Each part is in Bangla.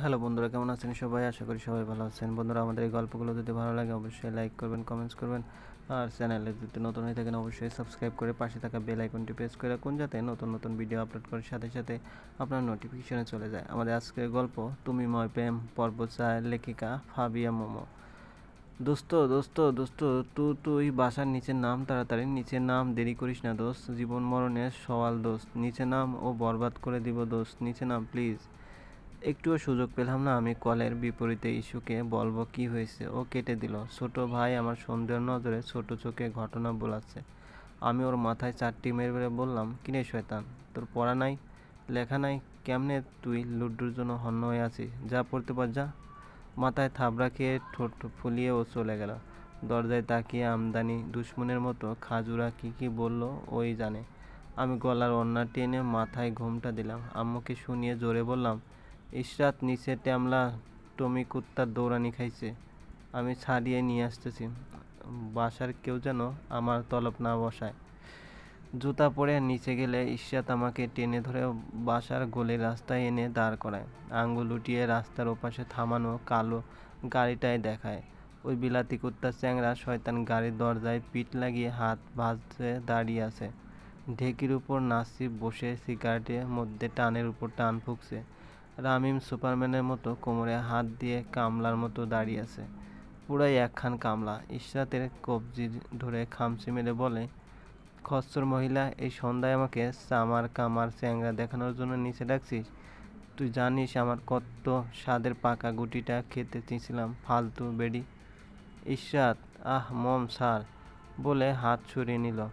হ্যালো বন্ধুরা, কেমন আছেন সবাই? আশা করি সবাই ভালো আছেন। বন্ধুরা, আমাদের এই গল্পগুলো যদি ভালো লাগে, অবশ্যই লাইক করবেন কমেন্টস করবেন। আর চ্যানেলে যদি নতুন হয়ে থাকেন, অবশ্যই সাবস্ক্রাইব করে পাশে থাকা বেল আইকনটি প্রেস করে রাখুন, যাতে নতুন নতুন ভিডিও আপলোড করার সাথে সাথে আপনার নোটিফিকেশনে চলে যায়। আমাদের আজকের গল্প তুমি ময় প্রেম পর্ব চায় লেখিকা ফাবিয়া মোমো। দোস্ত দোস্ত দোস্ত, তু, তুই বাসার নিচে নাম তাড়াতাড়ি নিচে নাম দেরি করিস না দোস্ত। জীবন মরণের সওয়াল দোস্ত। নিচে নাম ও বরবাদ করে দিব দোস্ত। নিচে নাম প্লিজ একটুও সুযোগ পেলাম না। আমি কলের বিপরীতে ইস্যুকে বলব, কি হয়েছে? ও কেটে দিল। ছোট ভাই আমার সন্দেহ নজরে ছোট চোখে ঘটনা বলাচ্ছে। আমি ওর মাথায় চারটি মেরে মেরে বললাম কিনে শয়তান? তোর পড়া নাই? লেখা নাই? কেমনে তুই লুড্ডুর জন্য হন্য হয়ে আছিস? যা পড়তে পার, যা। মাথায় থাবড়া খেয়ে ঠোঁট ফুলিয়ে ও চলে গেল। দরজায় তাকিয়ে আমদানি দুশ্মনের মতো খাজুরা কি কি বলল ওই জানে। আমি গলার অন্যা টেনে মাথায় ঘুমটা দিলাম। আম্মুকে শুনিয়ে জোরে বললাম ইশরাত নিচে ট্যামলা টমি কুত্তার দৌড়ানি খাইছে। আমি ছাড়িয়ে নিয়ে আসতেছি। বাসার কেউ যেন আমার তলব না বসায়। জুতা পরে নিচে গেলে ইশরাত আমাকে টেনে ধরে বাসার গলির রাস্তায় এনে দাঁড় করায়। আঙ্গুল উঠিয়ে রাস্তার ওপাশে থামানো কালো গাড়িটায় দেখায়। ওই বিলাতি কুত্তার চ্যাংরা শয়তান গাড়ির দরজায় পিঠ লাগিয়ে হাত ভাজতে দাঁড়িয়ে আছে। ঢেকির উপর নাসিব বসে সিগারেটের মধ্যে টানের উপর টান ফুকছে। রামিম সুপারম্যানের মতো কোমরে হাত দিয়ে কামলার মতো দাঁড়িয়ে আছে। পুরাই একখান কামলা। ইশরাতের কবজি ধরে খামচি মেরে বলে, খচ্চর মহিলা, এই সন্ধ্যায় আমাকে সামার কামার চ্যাংরা দেখানোর জন্য নিচে ডাকছিস? তুই জানিস আমার কত স্বাদের পাকা গুটিটা খেতে চেয়েছিলাম, ফালতু বেডি। ইশরাত, আহ, মম, সার, বলে হাত সরিয়ে নিল।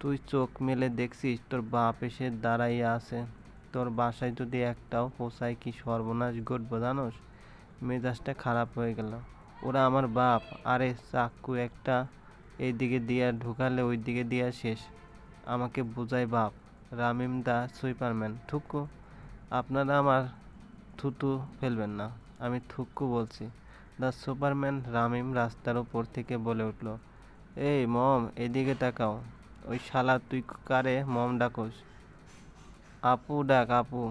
তুই চোখ মেলে দেখছিস তোর বাপ এসে দাঁড়াইয়া আছে। তোর বাসায় যদি একটাও পোষায় কি সর্বনাশ ঘটবো জানোস? মেজাজটা খারাপ হয়ে গেল। ওরা আমার বাপ। আরে চাক্কু একটা এইদিকে দিয়া ঢুকালে ওই দিকে দিয়া শেষ। আমাকে বোঝায় বাপ। রামিম দা সুইপারম্যান। থুকু, আপনারা আমার থুতু ফেলবেন না। আমি থুক্কু বলছি। দ্য সুপারম্যান রামিম রাস্তার ওপর থেকে বলে উঠল, এই মম, এদিকে তাকাও। ওই শালা তুই কারে মম ডাকোস? আপু, ডাক আপু,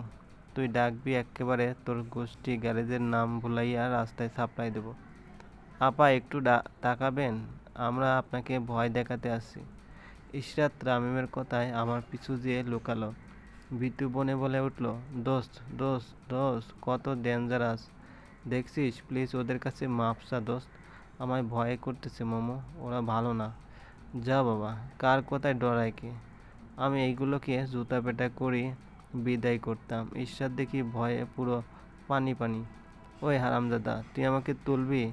তুই ডাকবি একেবারে, তোর গোষ্ঠী গ্যারেজের নাম ভুলাইয়া রাস্তায় সাপ্লাই দেব। আপা, একটু তাকাবেন, আমরা আপনাকে ভয় দেখাতে আসছি। ইশরাত রামিমের কথায় আমার পিছু যেয়ে লুকালো। বিটু বনে বলে উঠল, দোস্ত দোস্ত দোস্ত, কত ডেঞ্জারাস দেখছিস প্লিজ ওদের কাছে মাপসা দোস্ত। আমায় ভয় করতেছে, মোমো, ওরা ভালো না। যা বাবা, কার কথায় ডরায় কি? আমি এইগুলোকে জুতা পেটা করি বিদায় করতাম। ঈশ্বর দেখি ভয়ে পুরো পানি পানি। ওই হারামদাদা তুই আমাকে তুলবি?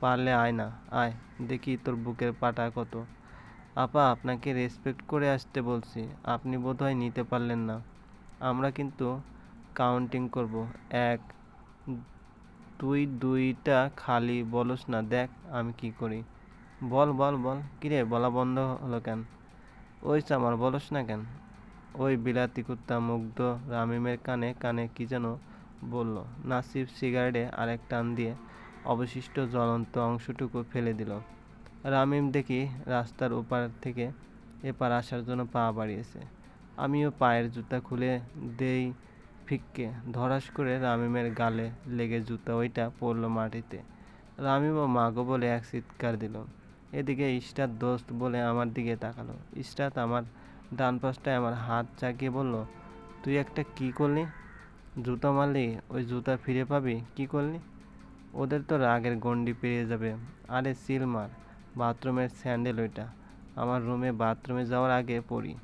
পারলে আয় না, আয়, দেখি তোর বুকের পাটা কত। আপা, আপনাকে রেসপেক্ট করে আসতে বলছি, আপনি বোধহয় নিতে পারলেন না। আমরা কিন্তু কাউন্টিং করব। এক তুই দুইটা খালি বলস না, দেখ আমি কি করি। বল বল বল, কিরে, বলা বন্ধ হলো কেন? ওই চামার বলস না কেন? ওই বিলাতি কুত্তা মুগ্ধ রামিমের কানে কানে কি যেন বলল। নাসিব সিগারেটে আরেক টান দিয়ে অবশিষ্ট জ্বলন্ত অংশটুকু ফেলে দিল। রামিম দেখি রাস্তার ওপার থেকে এপার আসার জন্য পা বাড়িয়েছে। আমিও পায়ের জুতা খুলে দেই ফিককে। ধরাস করে রামিমের গালে লেগে জুতা ওইটা পড়ল মাটিতে। রামিমও মাগো বলে এক চিৎকার দিল। এদিকে ইস্টার দোস্ত বলে আমার দিকে তাকালো। ইস্টাত আমার ডান পাশটায় আমার হাত চাকিয়ে বলল, তুই একটা কি করলি? জুতা মারলি? ওই জুতা ফিরে পাবি? কি করলি? ওদের তো রাগের গন্ডি পেরিয়ে যাবে। আরে সিল মার, বাথরুমের স্যান্ডেল ওইটা। আমার রুমে বাথরুমে যাওয়ার আগে পড়ি।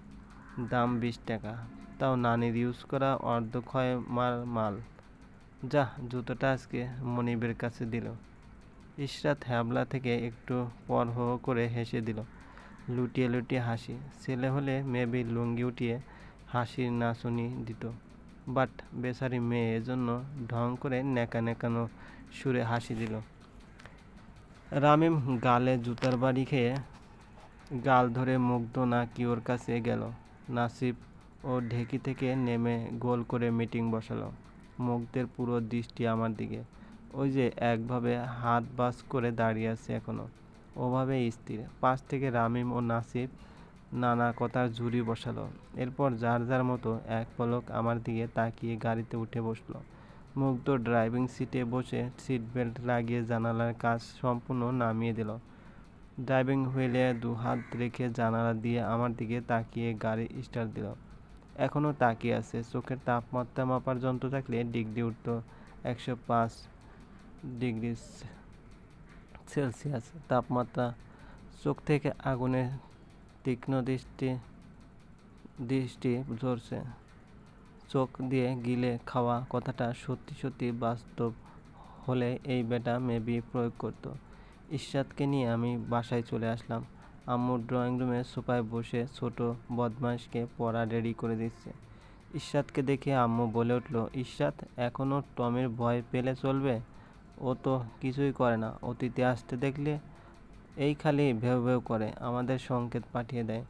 দাম বিশ টাকা। তাও নানির ইউজ করা অর্ধক্ষয় মার মাল। যা, জুতোটা আজকে মনিবের কাছে দিল। ইশরাত হ্যাবলা থেকে একটু পর হো করে হেসে দিল। লুটিয়ে লুটিয়ে হাসি। ছেলে হলে মেবি লুঙ্গি উঠিয়ে হাসির নাচুনি দিত। বাট বেচারি মেয়ে এজন্য ঢং করে নেকা নেকানো সুরে হাসি দিল। রামিম গালে জুতার বাড়ি খেয়ে গাল ধরে মুগ্ধ না কি ওর কাছে গেল। নাসিব ও ঢেকি থেকে নেমে গোল করে মিটিং বসালো। মুগ্ধের পুরো দৃষ্টি আমার দিকে। ওই যে একভাবে হাত বাস করে দাঁড়িয়ে আছে এখনও ওভাবে স্থির। পাশ থেকে রামিম ও নাসিব নানা কথার ঝুড়ি বসালো। এরপর যার যার মতো এক পলক আমার দিকে তাকিয়ে গাড়িতে উঠে বসল। মুগ্ধ ড্রাইভিং সিটে বসে সিট বেল্ট লাগিয়ে জানালার কাজ সম্পূর্ণ নামিয়ে দিল। ড্রাইভিং হুইলে দু হাত রেখে জানালা দিয়ে আমার দিকে তাকিয়ে গাড়ি স্টার্ট দিল। এখনও তাকিয়ে আছে। চোখের তাপমাত্রা মাপার যন্ত্র থাকলে ডিগ্রি উঠত। একশো পাঁচ ডিগ্রি সেলসিয়াস তাপমাত্রা চোখ থেকে আগুনের তীক্ষ্ণ দৃষ্টি দৃষ্টি ঝরছে চোখ দিয়ে গিলে খাওয়া কথাটা সত্যি সত্যি বাস্তব হলে এই বেটা মেবি প্রয়োগ করত। ইশরাতকে নিয়ে আমি বাসায় চলে আসলাম। আম্মুর ড্রয়িং রুমে সোফায় বসে ছোট বদমাইশকে পড়া রেডি করে দিচ্ছে। ইশরাতকে দেখে আম্মু বলে উঠল, ইশরাত এখনও টমের ভয় পেলে চলবে? ও তো কিছুই করে না। অতীতে আসতে দেখলে এই খালি ভেউ ভেউ করে, আমাদের সংকেত পাঠিয়ে দেয়।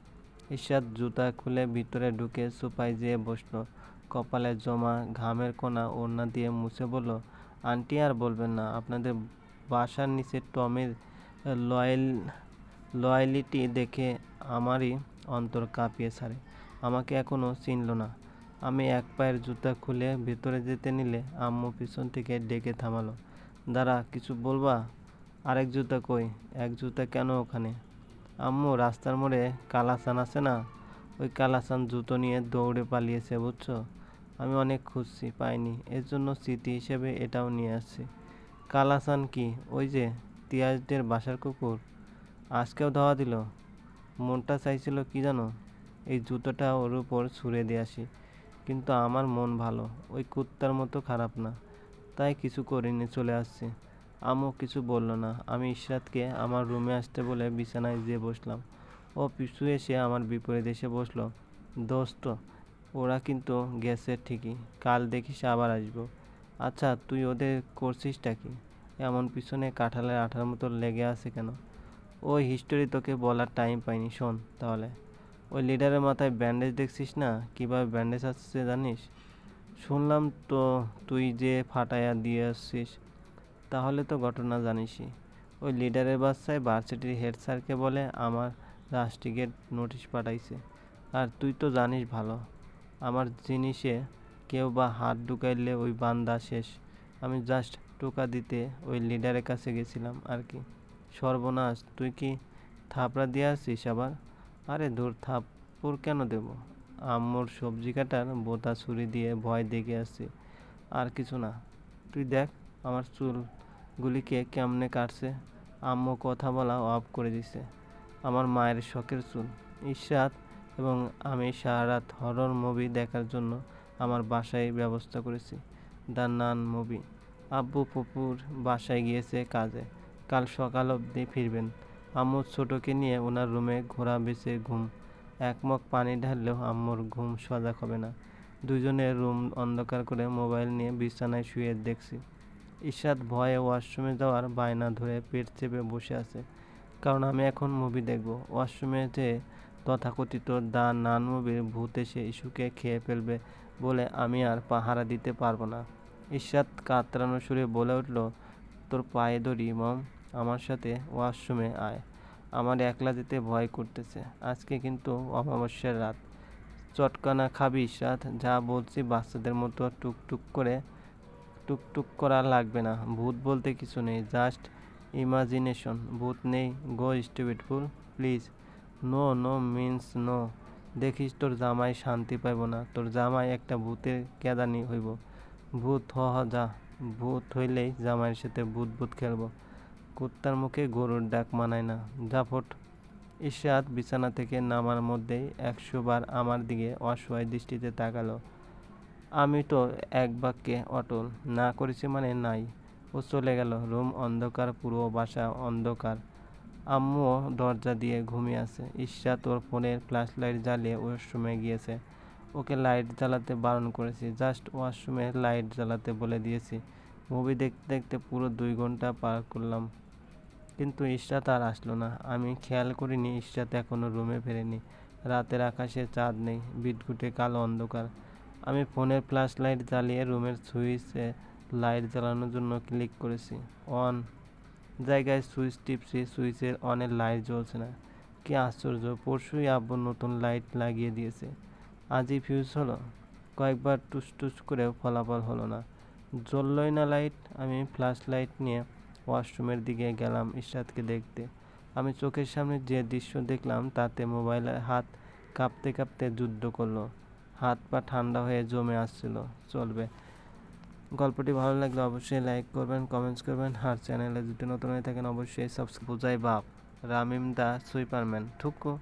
ইশরাত জুতা খুলে ভিতরে ঢুকে সোফায় যেয়ে বসল। কপালে জমা ঘামের কোনা ওড়না দিয়ে মুছে বলল, আন্টি আর বলবেন না, আপনাদের বাসার নিচে টমের লয়েল, লয়ালিটি দেখে আমারই অন্তর কাঁপিয়ে ছাড়ে। আমাকে এখনও চিনল না। আমি এক পায়ের জুতা খুলে ভেতরে যেতে নিলে আম্মু পিছন থেকে ডেকে থামালো। দাঁড়া, কিছু বলবা? আরেক জুতা কই? এক জুতা কেন ওখানে? আম্মু, রাস্তার মোড়ে কালাসান আছে না? ওই কালাসান জুতো নিয়ে দৌড়ে পালিয়েছে, বুঝছ? আমি অনেক খুঁজছি, পাইনি। এর জন্য স্মৃতি হিসেবে এটাও নিয়ে আসছি। কালাসান কি? ওই যে, তিয়াজদের বাসার কুকুর? আজকেও ধাওয়া দিল? মনটা চাইছিল কি জানো? এই জুতোটা ওর উপর ছুঁড়ে দিয়ে আসি। কিন্তু আমার মন ভালো। ওই কুত্তার মতো খারাপ না। তাই কিছু করিনি, চলে আসছি। আমও কিছু বলল না। আমি ইশরাতকে আমার রুমে আসতে বলে বিছানায় যেয়ে বসলাম। ও পিছু এসে আমার বিপরীত এসে বসল। দোস্ত, ওরা কিন্তু গেছে ঠিকই। কাল দেখিস আবার আসব। আচ্ছা তুই ওদের করছিসটা কি? এমন পিছনে কাঁঠালের আঠার মতো লেগে আছে কেন? ওই হিস্টোরি তোকে বলার টাইম পাইনি শোন তাহলে। ওই লিডারের মাথায় ব্যান্ডেজ দেখছিস না? কীভাবে ব্যান্ডেজ আসছে জানিস? শুনলাম তো তুই যে ফাটাইয়া দিয়ে আসছিস, তাহলে তো ঘটনা জানিসই। ওই লিডারের বাচ্চায় ভার্সিটির হেড স্যারকে বলে আমার রাষ্ট্রিকের নোটিশ পাঠাইছে। আর তুই তো জানিস ভালো, আমার জিনিসে কেউ বা হাত ঢুকাইলে ওই বান্দা শেষ। আমি জাস্ট টোকা দিতে ওই লিডারের কাছে গেছিলাম আর কি। সর্বনাশ, তুই কি থাপড়া দিয়ে আসছিস আবার? আরে দূর থাপ্পড় কেন দেব? আম্মুর সবজি কাটার বোতা ছুরি দিয়ে ভয় দেখে আসছি। আর কিছু না। তুই দেখ, আমার চুলগুলিকে কেমনে কাটছে। আম্মু কথা বলা অফ করে দিছে। আমার মায়ের শখের চুল। ইশরাত এবং আমি সারা রাত হরর মুভি দেখার জন্য আমার বাসায় ব্যবস্থা করেছি। The nun movie. আব্বু পুপুর বাসায় গিয়েছে কাজে। কাল সকাল অবধি ফিরবেন। আম্মু ছোটোকে নিয়ে ওনার রুমে ঘোরা বেছে ঘুম একমগ পানি ঢাললেও আম্মুর ঘুম সজাগ হবে না। দুজনে রুম অন্ধকার করে মোবাইল নিয়ে বিছানায় শুয়ে দেখছি। ঈশাদ ভয়ে ওয়াশরুমে যাওয়ার বায়না ধরে পেট চেপে বসে আছে। কারণ আমি এখন মুভি দেখব। ওয়াশরুমে যে তথাকথিত দা নান মুভির ভূত এসে ইস্যুকে খেয়ে ফেলবে বলে আমি আর পাহারা দিতে পারব না। ঈশাদ কাতরানো সুরে বলে উঠল, তোর পায়ে ধরি, মম। আমার সাথে ওয়াশরুমে আয়। আমার একলা যেতে ভয় করতেছে। আজকে কিন্তু অমাবস্যার রাত। চটকানা খাবি রাত যা বলছি বাচ্চাদের মতো টুকটুক করে, টুকটুক করা লাগবে না। ভূত বলতে কিছু নেই জাস্ট ইমাজিনেশন ভূত নেই go stupid please no no means no দেখিস তোর জামাই শান্তি পাইব না। তোর জামাই একটা ভূতের কেদানি হইব। ভূত, হ যা। ভূত হইলেই জামাইয়ের সাথে ভূত ভূত খেলব। কুত্তার মুখে গরুর ডাক মানায় না। জাফট ইশরাত বিছানা থেকে নামার মধ্যেই একশো বার আমার দিকে অসহায় দৃষ্টিতে তাকালো। আমি তো এক বাক্যে অটল, না করেছি মানে নাই। ও চলে গেল। রুম অন্ধকার, পুরো বাসা অন্ধকার। আম্মুও দরজা দিয়ে ঘুমিয়ে আছে। ঈশা তোর ফোনের ফ্ল্যাশ লাইট জ্বালিয়ে ওয়াশরুমে গিয়েছে। ওকে লাইট জ্বালাতে বারণ করেছি। জাস্ট ওয়াশরুমে লাইট জ্বালাতে বলে দিয়েছি। মুভি দেখতে দেখতে পুরো দুই ঘণ্টা পার করলাম। কিন্তু ইশরাত আর আসলো না। আমি খেয়াল করিনি ইশরাত এখনও রুমে ফেরেনি। রাতের আকাশে চাঁদ নেই বিটগুটে কালো অন্ধকার। আমি ফোনের ফ্ল্যাশ লাইট জ্বালিয়ে রুমের সুইচে লাইট জ্বালানোর জন্য ক্লিক করেছি। অন জায়গায় সুইচ টিপছি, সুইচের অনের লাইট জ্বলছে না। কি আশ্চর্য, পরশুই আব্বু নতুন লাইট লাগিয়ে দিয়েছে। আজই ফিউজ হলো। কয়েকবার টুস টুস করেও ফলাফল হলো না। জ্বললই না লাইট আমি ফ্ল্যাশ লাইট নিয়ে ওয়াশরুমের দিকে গেলাম ইশরাতকে দেখতে। আমি চোখের সামনে যে দৃশ্য দেখলাম, তাতে মোবাইলের হাত কাঁপতে কাঁপতে যুদ্ধ করল। হাত পা ঠান্ডা হয়ে জমে আসছিল। চলবে। গল্পটি ভালো লাগলে অবশ্যই লাইক করবেন, কমেন্টস করবেন, আর চ্যানেলে যদি নতুন হয়ে থাকেন, অবশ্যই সাবস্ক্রাইব। বুঝাই বাপ রামিম দা সুইপারম্যান, থুকু।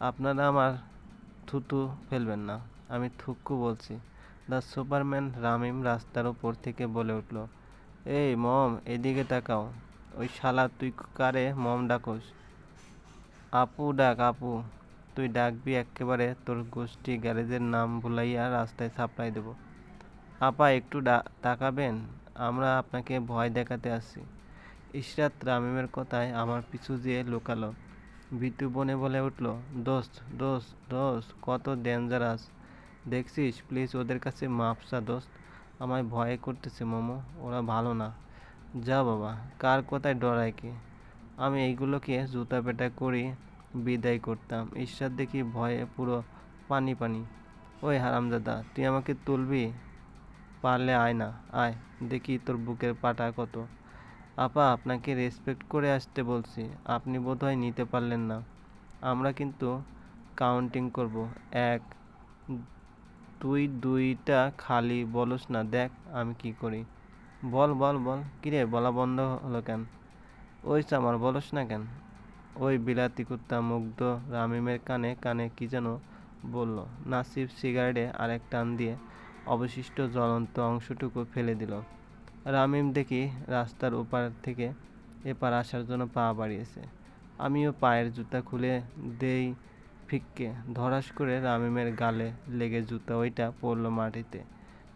আপনারা আমার থুতু ফেলবেন না। আমি থুকু বলছি। দ্য সুপারম্যান রামিম রাস্তার ওপর থেকে বলে উঠল এই মম, এদিকে তাকাও। ওই শালা, তুই কারে মম ডাকোস? আপু ডাক, আপু। তুই ডাকবি একেবারে, তোর গোষ্ঠী গ্যারেজের নাম ভুলাইয়া রাস্তায় সাপ্লাই দেব। আপা, একটু তাকাবেন। আমরা আপনাকে ভয় দেখাতে আসছি। ইশরাত রামিমের কথায় আমার পিছু দিয়ে লুকালো। বিটু বনে বলে উঠল, দোস্ত দোস্ত দোস্ত, কত ডেঞ্জারাস। দেখছিস, প্লিজ ওদের কাছে মাপসা, দোস্ত। আমায় ভয় করতেছে, মোমো। ওরা ভালো না। যা বাবা, কার কথায় ডরায় কি? আমি এইগুলোকে জুতা পেটা করি বিদায় করতাম। ঈশ্বর দেখি ভয়ে পুরো পানি পানি। ওই হারামজাদা, তুই আমাকে তুলবি? পারলে আয় না, আয়, দেখি তোর বুকের পাটা কত। আপা, আপনাকে রেসপেক্ট করে আসতে বলছি, আপনি বোধহয় নিতে পারলেন না। আমরা কিন্তু কাউন্টিং করব। এক তুই দুইটা খালি বলস না, দেখ আমি কি করি। বল বল বল। কিরে, বলা বন্ধ হলো কেন? ওই চামার বলস না কেন? ওই বিলাতি কুত্তা মুগ্ধ রামিমের কানে কানে কি যেন বলল। নাসিব সিগারেটে আরেক টান দিয়ে অবশিষ্ট জ্বলন্ত অংশটুকু ফেলে দিল। রামিম দেখি রাস্তার ওপার থেকে এপার আসার জন্য পা বাড়িয়েছে। আমিও পায়ের জুতা খুলে দেই ফিককে ধরাস করে রামিমের গালে লেগে জুতা ওইটা পড়ল মাটিতে।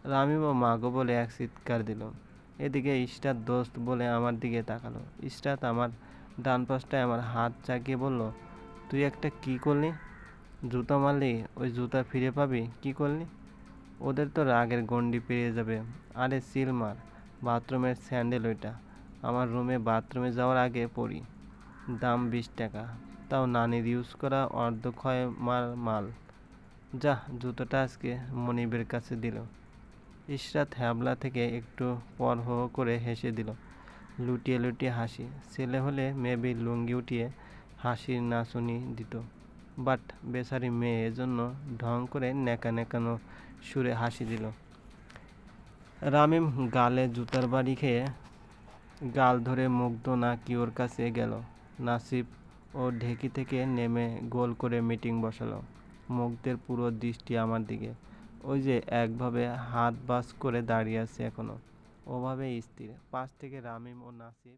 রামিমও মাগো বলে এক চিৎকার দিল। এদিকে ইস্টার দোস্ত বলে আমার দিকে তাকালো। ইস্টাত আমার ডান পাশটায় আমার হাত চাকিয়ে বলল, তুই একটা কি করলি? জুতা মারলি? ওই জুতা ফিরে পাবি? কি করলি? ওদের তো রাগের গন্ডি পেরিয়ে যাবে। আরে সিল মার, বাথরুমের স্যান্ডেল ওইটা। আমার রুমে বাথরুমে যাওয়ার আগে পড়ি। দাম বিশ টাকা। তাও নানির ইউজ করা অর্ধক্ষয় মার মাল। যা জুতোটা আজকে মনিবের কাছে দিল। ইশরাত হ্যাবলা থেকে একটু পর হো করে হেসে দিল। লুটিয়ে লুটিয়ে হাসি। ছেলে হলে মেবি লুঙ্গি উঠিয়ে হাসির নাচুনি দিত। বাট বেচারি মেয়ে এজন্য ঢং করে নেকা নেকানো সুরে হাসি দিল। রামিম গালে জুতার বাড়ি খেয়ে গাল ধরে মুগ্ধ না কি ওর কাছে গেল। নাসিব ও ঢেঁকি থেকে নেমে গোল করে মিটিং বসালো। মুগ্ধের পুরো দৃষ্টি আমার দিকে। ওই যে একভাবে হাত বাস করে দাঁড়িয়ে আছে এখনও ওভাবে স্থির। পাশ থেকে রামিম ও নাসিব